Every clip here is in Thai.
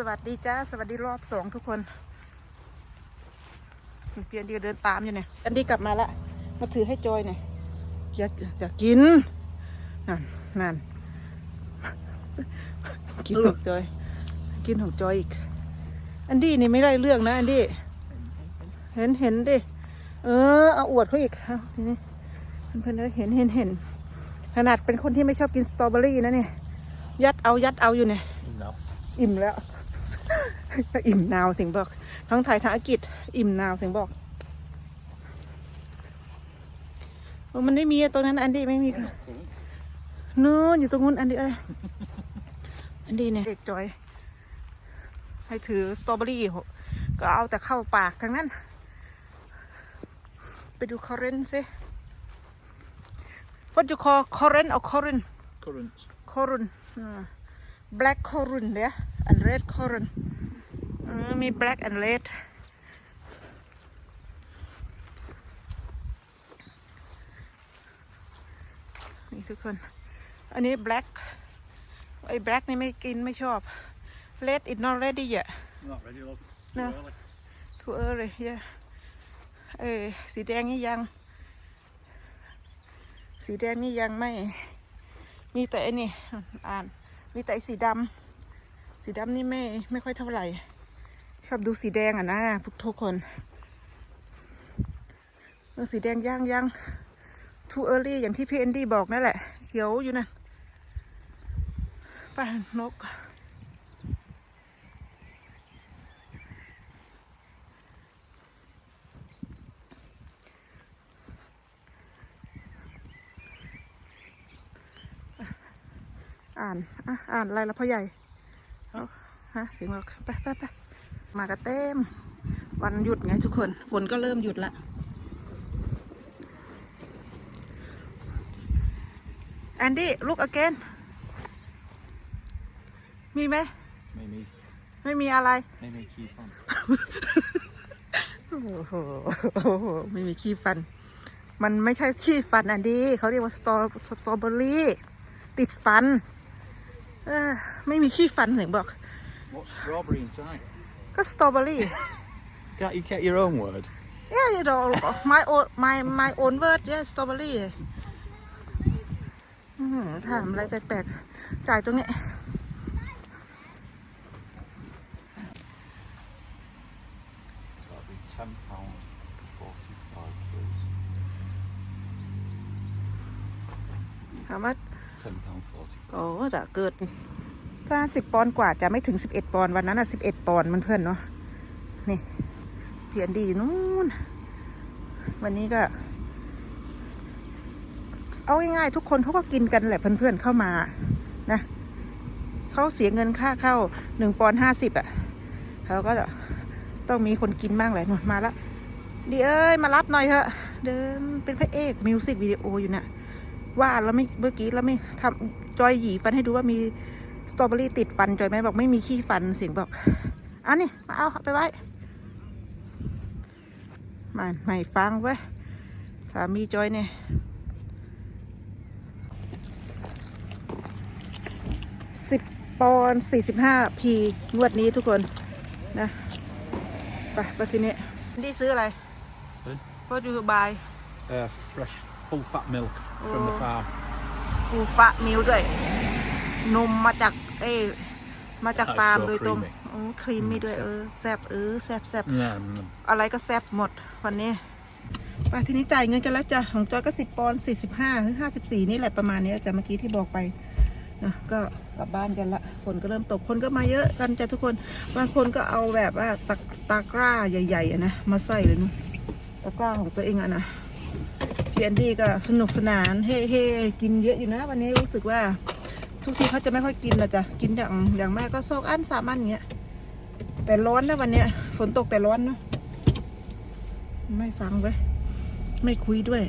สวัสดีจ้าสวัสดีรอบสองทุกคนเพียนเดียวเดินตามอยู่เนี่ยอันดีกลับมาละ มาถือให้จอยหน่อยอยากอยากกินนั่นนั่นกินของจอย กินของจอยอีก อันดี้นี่ไม่ได้เรื่องนะ อันดี้เห็นเห็นดิเออเอาอวดเขาอีกเอาทีนี้เพื่อนๆเอ้ยเห็นเห็นเห็นขนาดเป็นคนที่ไม่ชอบกินสตรอเบอรี่นะเนี่ยยัดเอายัดเอาอยู่เนี่ย No. อิ่มแล้ว อิ่มนาวเสิงบอก ทั้งไทยทั้งอังกฤษอิ่มนาวเสิงบอกโอ้มันไม่มีอะตรงนั้นอันดี้ไม่มีค่ะนู้นอยู่ตรงนู้นอันดี้เอ้ยอันดี้เนี่ยเด็กจอย ให้ถือสตรอเบอรี่ก็เอาแต่เข้าปากทั้งนั้น ไปดูคอเรนสิ What you call current or current Currants. current อ่า black currant เนี่ย and red currant เออมี black and red นี่ทุกคน อันนี้ black ไอ้ black นี่ไม่กินไม่ชอบ red is not ready yet Not ready, love. No. early. too early yeah เออสีแดงนี่ยัง สีแดงนี่ยังไม่ มีแต่อันนี้อ่าน มีแต่ไอ้สีดำสีดำนี่ไม่ไม่ค่อยเท่าไหร่ ชอบดูสีแดงอะนะพวกทุกคนเออสีแดงย่างยัง too early อย่างที่พี่เอนดี้บอกนั่นแหละ เขียวอยู่นะไป้านกอ่านอะอ่านอะไรละพ่อใหญ่เอาฮะเสียงบอกไปไปไป มากันเต็ม วันหยุดไงทุกคน ฝนก็เริ่มหยุดละ แอนดี้ลูกอเกนมีไหม Maybe, ไม่มีอะไร maybe keep on. โอ้โหโอ้โห ไม่มีขี้ฟัน มันไม่ใช่ขี้ฟันอันดี เขาเรียกว่าสตรอสตรอเบอรี่ ติดฟัน เออ ไม่มีขี้ฟันเสียงบอก What's strawberry inside? ก็สตรอเบอรี่ Can't you get your own word? Yeah, you know, my own my my own word yeah strawberry อื้อหือถามอะไรแปลกๆ จ่ายตรงนี้ So that'd be ten pound forty-five, please. ถามว่า Ten pound forty-five. โอ้ด่าเกิด ถ้าสิบปอนกว่าจะไม่ถึงสิบเอ็ดปอนวันนั้นอะสิบเอ็ดปอนมันเพื่อนเนาะนี่เพียนดีอยู่นู่นวันนี้ก็ เอาง่ายๆทุกคนเขาก็กินกันแหละเพื่อนๆเข้ามานะเขาเสียเงินค่าเข้าหนึ่งปอนห้าสิบอะเขาก็ต้องมีคนกินบ้างแหละหนมาละดีเอ้ยมารับหน่อยเถอะเดินเป็นพระเอกมิวสิกวิดีโออยู่น่ะว่าแล้วไม่เมื่อกี้แล้วไม่ทำจอยหยีฟันให้ดูว่ามี สตรอเบอรี่ติดฟันจอยไหมบอกไม่มีขี้ฟันเสียงบอกอันนี้มาเอาไปไว้มาไม่ฟังเว้ยสามีจอยเนี่ยสิบปอนสี่สิบห้าพีงวดนี้ทุกคนนะไปไปทีนี้นี่ซื้ออะไร Pardon? ก็ดูบาย Uh, fresh, full fat milk from the Oh. farm. ฟูฟะมิลด้วย นมมาจากเอ้ยมาจาก Ah, ฟาร์ม so โดยตรง creamy โอ้ครีมมี่ด้วยแซ่บเออแซบเออแซบแซบ Yeah. mm. อะไรก็แซบหมดวันนี้ไปทีนี้จ่ายเงินกันแล้วจ้ะของจอยก็สิบปอนสี่สิบห้าหรือห้าสิบสี่นี่แหละประมาณนี้จ้ะเมื่อกี้ที่บอกไปนะก็กลับบ้านกันละฝนก็เริ่มตกคนก็มาเยอะกันจ้ะทุกคนบางคนก็เอาแบบว่าตะตะกร้าใหญ่ๆอะนะมาใส่เลยนะตะกร้าของตัวเองอะนะพี่แอนดี้ก็สนุกสนานเฮ้เฮกินเยอะอยู่นะ วันนี้รู้สึกว่า ทุกทีเขาจะไม่ค่อยกินนะจ๊ะกินอย่างอย่างมากก็สองอันสามอันเงี้ยแต่ร้อนนะวันเนี้ย ฝนตกแต่ร้อนเนอะไม่ฟังเว้ยไม่คุยด้วย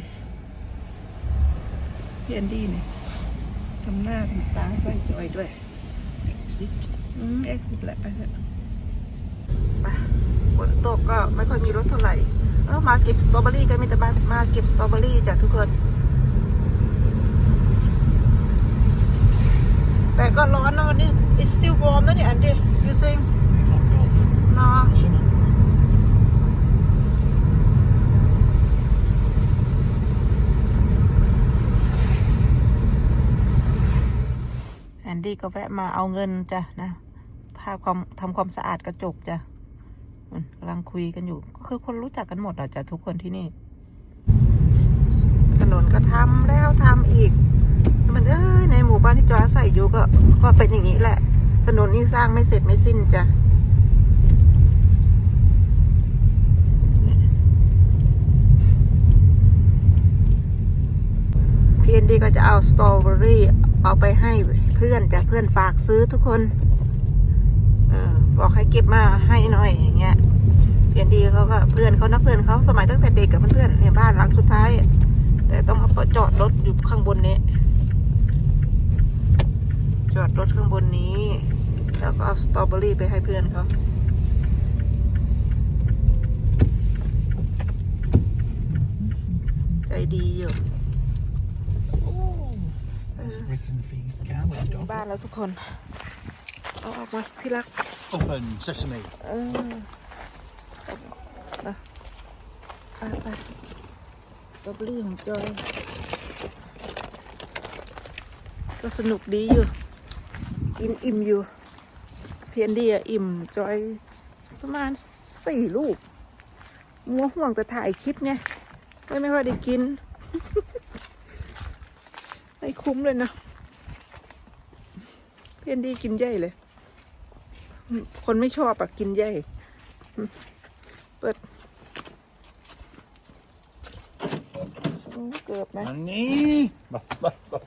พี่แอนดี้เนี่ยทำหน้าทำตาใส่จอยด้วย Exit. อืมเอ็กซ์แหละไปเถอะฝนตกก็ไม่ค่อยมีรถเท่าไหร่เออมาเก็บสตรอเบอรี่กันมีแต่มามาเก็บสตรอเบอรี่จ้ะทุกคน ก็ร้อนนะวันนี้ it's still warm นะเนี่ยอันดี้ you think no แอนดี้ก็แวะมาเอาเงินจ้ะนะทาความทำความสะอาดกระจกจ้ะกำลังคุยกันอยู่ ก็คือคนรู้จักกันหมดอะจ้ะทุกคนที่นี่ ถนนก็ทำแล้วทำอีก มันเอ้ยในหมู่บ้านที่จอยอาศัยอยู่ก็ก็เป็นอย่างนี้แหละ ถนนนี่สร้างไม่เสร็จไม่สิ้นจ้ะพีเอ็นดีก็จะเอาสตรอเบอรี่เอาไปให้เพื่อนจ้ะเพื่อนฝากซื้อทุกคนเออบอกให้เก็บมาให้หน่อยอย่างเงี้ยเพีเอ็นดีเขาก็เพื่อนเขานะเพื่อนเขาสมัยตั้งแต่เด็กกับเพื่อนเนี่ยบ้านหลังสุดท้าย แต่ต้องเอาจอดรถอยู่ข้างบนนี้ จอดรถข้างบนนี้ แล้วก็เอาสตรอเบอรี่ไปให้เพื่อนเขาใจดีอยู่ Rick and Fee's cow ถึง dog. บ้านแล้วทุกคน เอาออกมาที่รัก Open sesame. เออไปไปไปสตรอเบอรี่ของจอย ก็สนุกดีอยู่ กินอิ่มอยู่ เพียนดีอะอิ่มจอยประมาณสี่ลูกมัวห่วงแต่ถ่ายคลิปไงไม่ไม่ค่อยได้กิน ไม่คุ้มเลยนะเพียนดีกินใหญ่เลย คนไม่ชอบอะกินใหญ่เปิดโอ้เกือบนะ Money. Bah, bah, bah.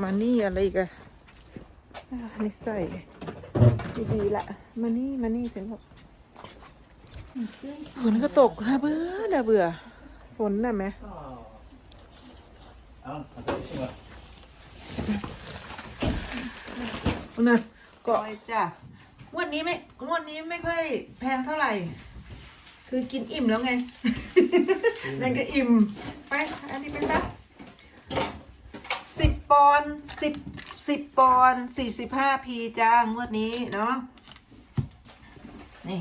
มานี่อะไรอีกัน ไม่ใส่ไม่ดีละมานี่มานี่เป็นแบบฝนก็ตกนะเบื่อนะเบื่อ ฝนน่ะไหมนะก็จ้ะงวันนี้ไม่งวันนี้ไม่ค่อยแพงเท่าไหร่ คือกินอิ่มแล้วไง นั่นก็อิ่ม ไป อันนี้ไปซะสิบปอนสิบ สิบปอนสี่สิบห้าพีจ้างวดนี้เนาะนี่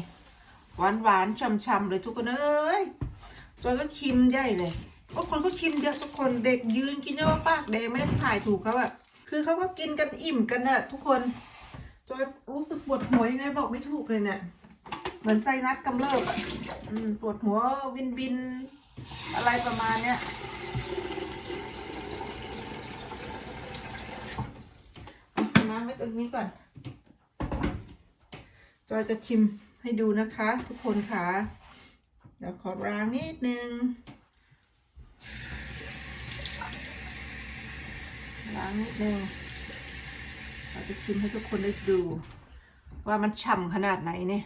หวานหวานๆช่ำๆเลยทุกคนเอ้ยจอยก็ชิมใหญ่เลยก็คนก็ชิมเยอะทุกคนเด็กยืนกินเยอะปากแดงไม่ได้ถ่ายถูกเขาอะคือเขาก็กินกันอิ่มกันน่ะทุกคนจอยรู้สึกปวดหัวยังไงบอกไม่ถูกเลยเนี่ยเหมือนไซนัสกำเริบอะปวดหัววินวินอะไรประมาณเนี้ยเอาน้ำ ไว้ตรงนี้ก่อน จอยจะชิมให้ดูนะคะ ทุกคนค่ะเดี๋ยวขอล้างนิดนึงล้างนิดนึงเราจะชิมให้ทุกคนได้ดู ว่ามันฉ่ำขนาดไหนเนี่ย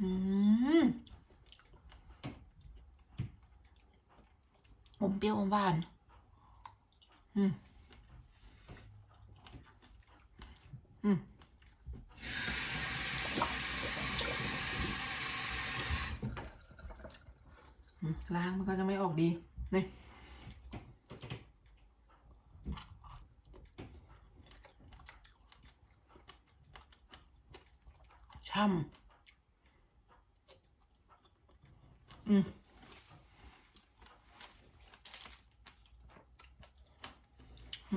อืมอมเปรี้ยวอมหวาน อืมอืมล้างมันก็จะไม่ออกดี นี่ช่ำอืม อืม ฝน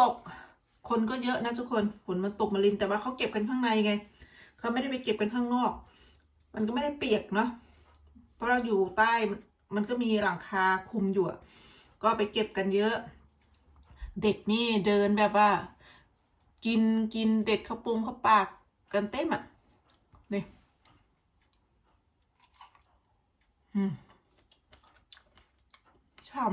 ตก คนก็เยอะนะทุกคน ฝนมันตกมาลินแต่ว่าเขาเก็บกันข้างในไง เขาไม่ได้ไปเก็บกันข้างนอก มันก็ไม่ได้เปียกเนาะ เพราะเราอยู่ใต้ มันก็มีหลังคาคุมอยู่ ก็ไปเก็บกันเยอะ เด็กนี่เดินแบบว่า กินกินเด็ดข้าวปรุงข้าวปากกันเต็มอะ ช่ำ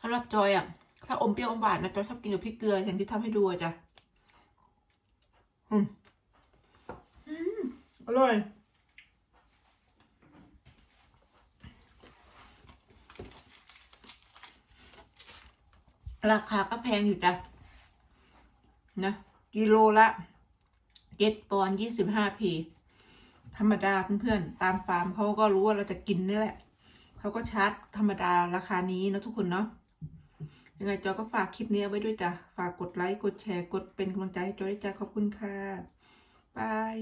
สำหรับจอยอะ ถ้าอมเปรี้ยวอมหวานนะจอยชอบกินกับพริกเกลืออย่างที่ทำให้ดูจ้ะอืมอืมอร่อยราคาก็แพงอยู่จ้ะนะ กิโลละเจ็ดปอนยี่สิบห้าพี ธรรมดาเพื่อนๆตามฟาร์มเขาก็รู้ว่าเราจะกินนี่แหละเขาก็ชาร์จธรรมดาราคานี้นะทุกคนเนาะยังไงจอยก็ฝากคลิปนี้เอาไว้ด้วยจ้ะฝากกดไลค์กดแชร์กดเป็นกำลังใจให้จอยด้วยจ้ะขอบคุณค่ะบาย